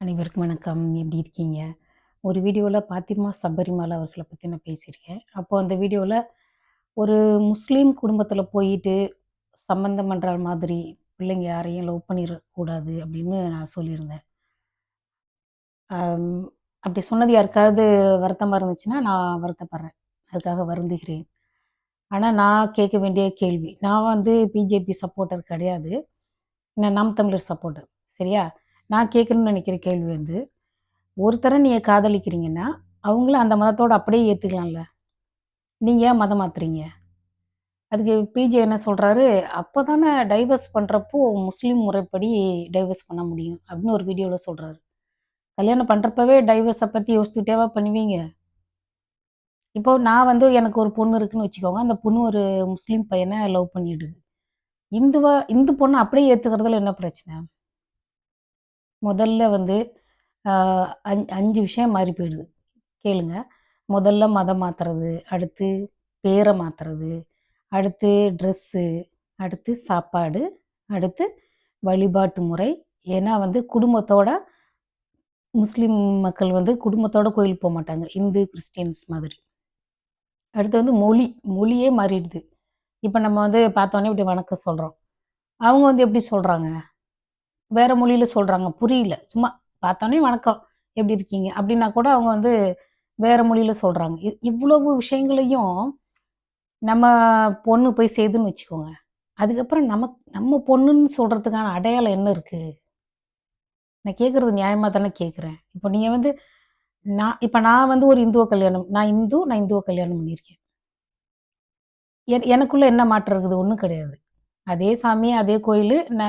அனைவருக்கும் வணக்கம். எப்படி இருக்கீங்க? ஒரு வீடியோவில் பாத்திமா சபரிமாலா அவர்களை பற்றி நான் பேசியிருக்கேன். அப்போ அந்த வீடியோவில் ஒரு முஸ்லீம் குடும்பத்தில் போயிட்டு சம்பந்தம் பண்ணுற மாதிரி பிள்ளைங்க யாரையும் லவ் பண்ணிடக்கூடாது அப்படின்னு நான் சொல்லியிருந்தேன். அப்படி சொன்னது யாருக்காவது வருத்தமாக இருந்துச்சுன்னா, நான் வருத்தப்படுறேன். அதுக்காக வருந்துகிறேன். ஆனால் நான் கேட்க வேண்டிய கேள்வி, நான் வந்து பிஜேபி சப்போர்ட்டர் கிடையாது. நான் நாம் தமிழர் சப்போர்ட்டர். சரியா? நான் கேட்கணும்னு நினைக்கிற கேள்வி வந்து, ஒருத்தரை நீங்கள் காதலிக்கிறீங்கன்னா, அவங்களும் அந்த மதத்தோடு அப்படியே ஏற்றுக்கலாம்ல நீங்கள் ஏன் மதம் மாற்றுறீங்க அதுக்கு பிஜே என்ன சொல்கிறாரு அப்போ தானே டைவர்ஸ் பண்ணுறப்போ முஸ்லீம் முறைப்படி டைவர்ஸ் பண்ண முடியும். அப்படின்னு ஒரு வீடியோவில் சொல்கிறாரு கல்யாணம் பண்ணுறப்பவே டைவர்ஸை பற்றி யோசித்துட்டேவா பண்ணுவீங்க? இப்போ நான் வந்து எனக்கு ஒரு பொண்ணு இருக்குன்னு வச்சுக்கோங்க. அந்த பொண்ணு ஒரு முஸ்லீம் பையனை லவ் பண்ணிடுது. இந்துவா இந்து பொண்ணை அப்படியே ஏற்றுக்கிறதுல என்ன பிரச்சனை? முதல்ல வந்து அஞ் அஞ்சு விஷயம் மாறி போயிடுது. கேளுங்க. முதல்ல மதம் மாற்றுறது அடுத்து பேரை மாற்றுறது அடுத்து ட்ரெஸ்ஸு, அடுத்து சாப்பாடு, அடுத்து வழிபாட்டு முறை. ஏன்னா வந்து குடும்பத்தோட முஸ்லீம் மக்கள் வந்து குடும்பத்தோட கோயிலுக்கு போமாட்டாங்க. இந்து, கிறிஸ்டியன்ஸ் மாதிரி. அடுத்து வந்து மொழி. மொழியே மாறிடுது. இப்போ நம்ம வந்து பார்த்தோன்னே இப்படி வணக்கம் சொல்கிறோம் அவங்க வந்து எப்படி சொல்கிறாங்க வேற மொழியில சொல்றாங்க. புரியல. சும்மா பார்த்தோன்னே வணக்கம். எப்படி இருக்கீங்க? அப்படின்னா கூட அவங்க வந்து வேற மொழியில சொல்றாங்க. இவ்வளவு விஷயங்களையும் நம்ம பொண்ணு போய் செய்துன்னு வச்சுக்கோங்க. அதுக்கப்புறம் நமக்கு நம்ம பொண்ணுன்னு சொல்றதுக்கான அடையாளம் என்ன இருக்கு? நான் கேட்கறது நியாயமா தானே கேட்குறேன் இப்போ நீங்க வந்து நான் இப்போ நான் வந்து ஒரு இந்துவ கல்யாணம் நான் இந்து, நான் இந்துவ கல்யாணம் பண்ணியிருக்கேன். என் எனக்குள்ள என்ன மாற்றம் இருக்குது? ஒன்றும் கிடையாது. அதே சாமி, அதே கோயில் ந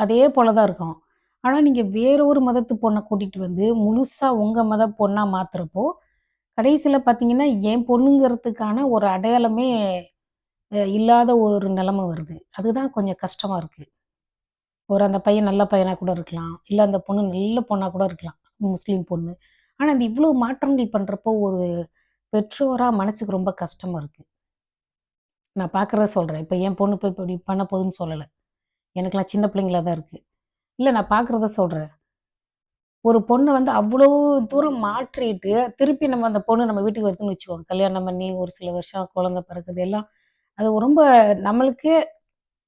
அதே போல தான் இருக்கும் ஆனால் நீங்கள் வேற ஒரு மதத்து பொண்ணை கூட்டிகிட்டு வந்து முழுசாக உங்கள் மத பொண்ணாக மாற்றுறப்போ கடைசியில் பார்த்தீங்கன்னா, என் பொண்ணுங்கிறதுக்கான ஒரு அடையாளமே இல்லாத ஒரு நிலமை வருது. அதுதான் கொஞ்சம் கஷ்டமாக இருக்குது ஒரு அந்த பையன் நல்ல பையனாக கூட இருக்கலாம். இல்லை அந்த பொண்ணு நல்ல பொண்ணாக கூட இருக்கலாம். முஸ்லீம் பொண்ணு. ஆனால் இந்த இவ்வளோ மாற்றங்கள் பண்ணுறப்போ ஒரு பெற்றோராக மனசுக்கு ரொம்ப கஷ்டமாக இருக்குது நான் பார்க்குறத சொல்கிறேன் இப்போ என் பொண்ணு போய் இப்படி பண்ண போகுதுன்னு சொல்லலை எனக்கெல்லாம் சின்ன பிள்ளைங்களா தான் இருக்கு. இல்ல நான் பார்க்கிறத சொல்றேன். ஒரு பொண்ண வந்து அவ்ளோ தூரம் மாற்றிட்டு, திருப்பி நம்ம அந்த பொண்ணு நம்ம வீட்டுக்கு வருதுன்னு வச்சுக்கோங்க. கல்யாணம் பண்ணி ஒரு சில வருஷம் குழந்தை பிறக்குது எல்லாம். அது ரொம்ப நம்மளுக்கே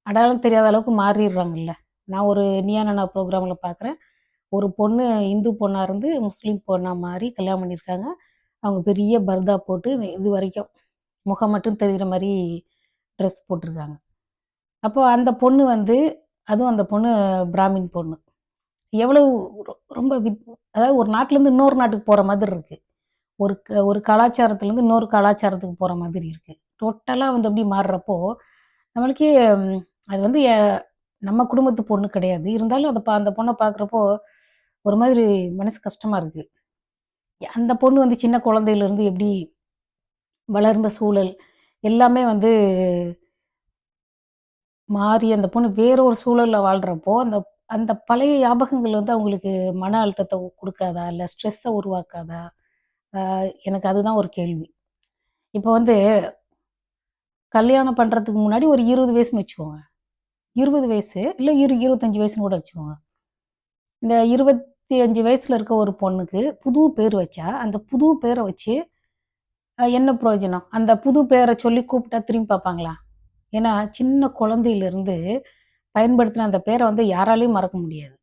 அடையாளம் தெரியாத அளவுக்கு மாறிர்றாங்கல்ல. நான் ஒரு நீயா நானா ப்ரோகிராம்ல பார்க்குறேன். ஒரு பொண்ணு இந்து பொண்ணா இருந்து முஸ்லீம் பொண்ணா மாறி கல்யாணம் பண்ணியிருக்காங்க. அவங்க பெரிய பர்தா போட்டு இதுவரைக்கும் முகம் மட்டும் தெரியிற மாரி ட்ரெஸ் போட்டிருக்காங்க. அப்போது அந்த பொண்ணு வந்து அதுவும் அந்த பொண்ணு பிராமின் பொண்ணு. எவ்வளவு ரொ ரொம்ப வித் அதாவது ஒரு நாட்டிலேருந்து இன்னொரு நாட்டுக்கு போகிற மாதிரி இருக்குது ஒரு க ஒரு கலாச்சாரத்துலேருந்து இன்னொரு கலாச்சாரத்துக்கு போகிற மாதிரி இருக்குது டோட்டலாக வந்து அப்படி மாறுறப்போ, நம்மளுக்கே அது வந்து நம்ம குடும்பத்து பொண்ணு கிடையாது. இருந்தாலும் அதை பா அந்த பொண்ணை பார்க்குறப்போ, ஒரு மாதிரி மனசு கஷ்டமாக இருக்குது அந்த பொண்ணு வந்து சின்ன குழந்தையிலேருந்து எப்படி வளர்ந்த சூழல் எல்லாமே வந்து மாறி அந்த பொண்ணு வேற ஒரு சூழல்ல வாழ்றப்போ, அந்த அந்த பழைய ஞாபகங்கள் வந்து அவங்களுக்கு மன அழுத்தத்த குடுக்காதா? இல்ல ஸ்ட்ரெஸ்ஸ உருவாக்காதா? அ எனக்கு அதுதான் ஒரு கேள்வி. இப்போ வந்து கல்யாணம் பண்றதுக்கு முன்னாடி ஒரு 20 வயசுன்னு வச்சுக்கோங்க. 20 வயசு இல்ல இரு 25 வயசுன்னு கூட வச்சுக்கோங்க. இந்த 25 வயசுல இருக்க ஒரு பொண்ணுக்கு புது பேர் வச்சா, அந்த புது பேர வச்சு அ என்ன பிரயோஜனம்? அந்த புது பேர சொல்லி கூப்பிட்டா திரும்பி பார்ப்பாங்களா? ஏன்னா, சின்ன குழந்தையிலிருந்து பயன்படுத்தின அந்த பேரை வந்து யாராலையும் மறக்க முடியாது.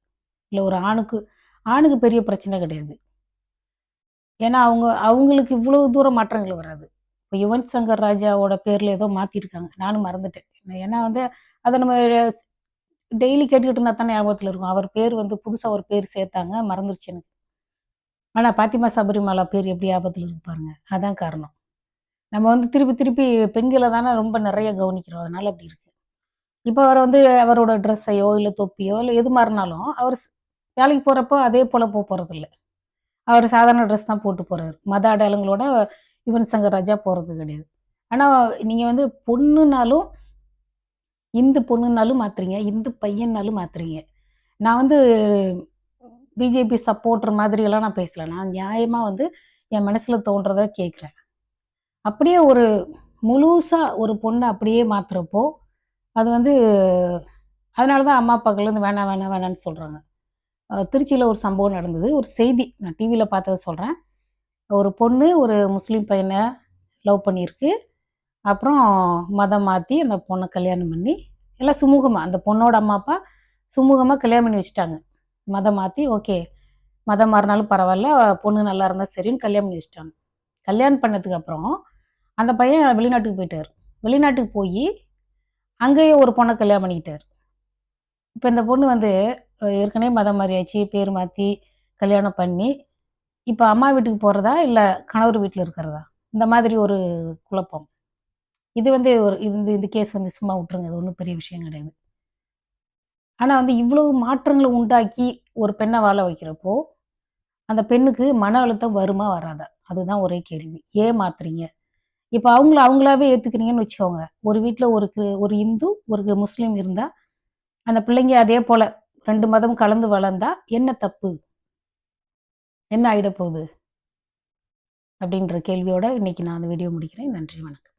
இல்லை ஒரு ஆணுக்கு ஆணுக்கு பெரிய பிரச்சனை கிடையாது. ஏன்னா, அவங்க அவங்களுக்கு இவ்வளவு தூரம் மாற்றங்கள் வராது. இப்போ யுவன் சங்கர் ராஜாவோட பேர்ல ஏதோ மாத்திருக்காங்க. நானும் மறந்துட்டேன். ஏன்னா வந்து அதை நம்ம டெய்லி கேட்டுக்கிட்டு இருந்தா தானே ஞாபகத்தில் இருக்கும். அவர் பேர் வந்து புதுசாக ஒரு பேர் சேர்த்தாங்க. மறந்துருச்சு எனக்கு. ஆனால் பாத்திமா சபரிமலா பேர் எப்படி ஞாபகத்தில் இருப்பாருங்க அதான் காரணம். நம்ம வந்து திருப்பி திருப்பி பெண்களை தானே ரொம்ப நிறைய கவனிக்கிறோம். அதனால அப்படி இருக்கு. இப்போ அவர் வந்து அவரோட ட்ரெஸ்ஸையோ, இல்லை தொப்பியோ, இல்லை எது மாறினாலும் அவர் வேலைக்கு போகிறப்போ அதே போல போ இல்லை அவர் சாதாரண ட்ரெஸ் தான் போட்டு போகிறார் மத அடையாளங்களோட யுவன் சங்கர் ராஜா போகிறது கிடையாது. ஆனால் நீங்கள் வந்து பொண்ணுனாலும் இந்து பொண்ணுனாலும் மாத்துறீங்க. இந்து பையன்னாலும் மாத்துறீங்க. நான் வந்து பிஜேபி சப்போர்ட்ரு மாதிரியெல்லாம் நான் பேசல. நான் நியாயமாக வந்து என் மனசில் தோன்றதை கேட்குறேன் அப்படியே ஒரு முழுசாக ஒரு பொண்ணை அப்படியே மாற்றுறப்போ அது வந்து அதனால தான் அம்மா, அப்பாக்கள்லேருந்து வேணாம், வேணாம், வேணான்னு சொல்கிறாங்க திருச்சியில் ஒரு சம்பவம் நடந்தது. ஒரு செய்தி நான் டிவியில் பார்த்தத சொல்கிறேன் ஒரு பொண்ணு ஒரு முஸ்லீம் பையனை லவ் பண்ணியிருக்கு. அப்புறம் மதம் மாற்றி அந்த பொண்ணை கல்யாணம் பண்ணி எல்லாம் சுமூகமாக அந்த பொண்ணோட அம்மா அப்பா சுமூகமாக கல்யாணம் பண்ணி வச்சுட்டாங்க. மதம் மாற்றி ஓகே மதம் மாறினாலும் பரவாயில்ல பொண்ணு நல்லா இருந்தால் சரின்னு கல்யாணம் பண்ணி வச்சுட்டாங்க. கல்யாணம் பண்ணதுக்கு அப்புறம் அந்த பையன் வெளிநாட்டுக்கு போயிட்டார். வெளிநாட்டுக்கு போய் அங்கேயே ஒரு பொண்ணை கல்யாணம் பண்ணிக்கிட்டார். இப்போ இந்த பொண்ணு வந்து ஏற்கனவே மதம் மாறியாச்சு பேர் மாற்றி கல்யாணம் பண்ணி இப்போ அம்மா வீட்டுக்கு போகிறதா இல்லை கணவர் வீட்டில் இருக்கிறதா? இந்த மாதிரி ஒரு குழப்பம். இது வந்து ஒரு இந்த இந்த கேஸ் வந்து சும்மா விட்டுருங்க அது ஒன்றும் பெரிய விஷயம் கிடையாது. ஆனால் வந்து இவ்வளவு மாற்றங்களை உண்டாக்கி ஒரு பெண்ணை வாழ வைக்கிறப்போ அந்த பெண்ணுக்கு மன அழுத்தம் வருமா வராதா? அதுதான் ஒரே கேள்வி. ஏன் இப்போ அவங்கள அவங்களாவே ஏற்றுக்கிறீங்கன்னு வச்சுக்கோங்க. ஒரு வீட்டில் ஒரு கிரு- ஒரு இந்து ஒரு முஸ்லீம் இருந்தால் அந்த பிள்ளைங்க அதே போல் ரெண்டு மதம் கலந்து வளர்ந்தா என்ன தப்பு? என்ன ஆகிட போகுது? அப்படின்ற கேள்வியோட இன்னைக்கு நான் அந்த வீடியோ முடிக்கிறேன். நன்றி வணக்கம்.